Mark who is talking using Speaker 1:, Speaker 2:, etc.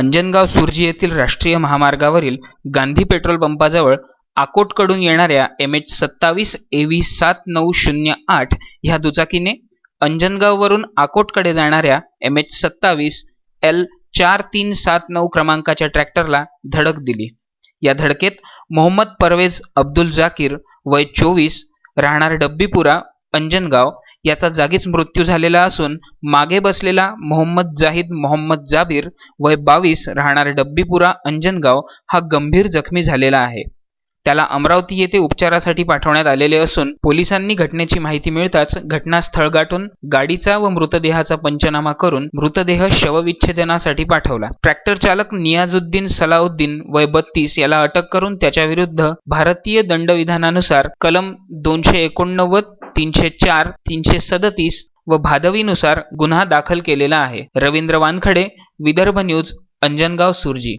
Speaker 1: अंजनगाव सुरजी येथील राष्ट्रीय महामार्गावरील गांधी पेट्रोल पंपाजवळ आकोटकडून येणाऱ्या एम एच सत्तावीस ए व्ही सात नऊ शून्य आठ ह्या दुचाकीने अंजनगाववरून आकोटकडे जाणाऱ्या एम एच सत्तावीस एल चार तीन सात नऊ क्रमांकाच्या ट्रॅक्टरला धडक दिली. या धडकेत मोहम्मद परवेज अब्दुल जाकीर वय चोवीस राहणार डब्बीपुरा अंजनगाव याचा जागीच मृत्यू झालेला असून मागे बसलेला मोहम्मद जाहीद मोहम्मद जाबीर वय बावीस राहणार डब्बीपुरा अंजनगाव हा गंभीर जखमी झालेला आहे. त्याला अमरावती येथे उपचारासाठी पाठवण्यात आलेले असून पोलिसांनी घटनेची माहिती मिळताच घटनास्थळ गाठून गाडीचा व मृतदेहाचा पंचनामा करून मृतदेह शवविच्छेदनासाठी पाठवला. ट्रॅक्टर चालक नियाजुद्दीन सलाउद्दीन वय बत्तीस याला अटक करून त्याच्याविरुद्ध भारतीय दंडविधानानुसार कलम दोनशे एकोणनव्वद तीनशे चार तीनशे सदतीस व भादवीनुसार गुन्हा दाखल केलेला आहे. रवींद्र वानखडे विदर्भ न्यूज अंजनगाव सुरजी.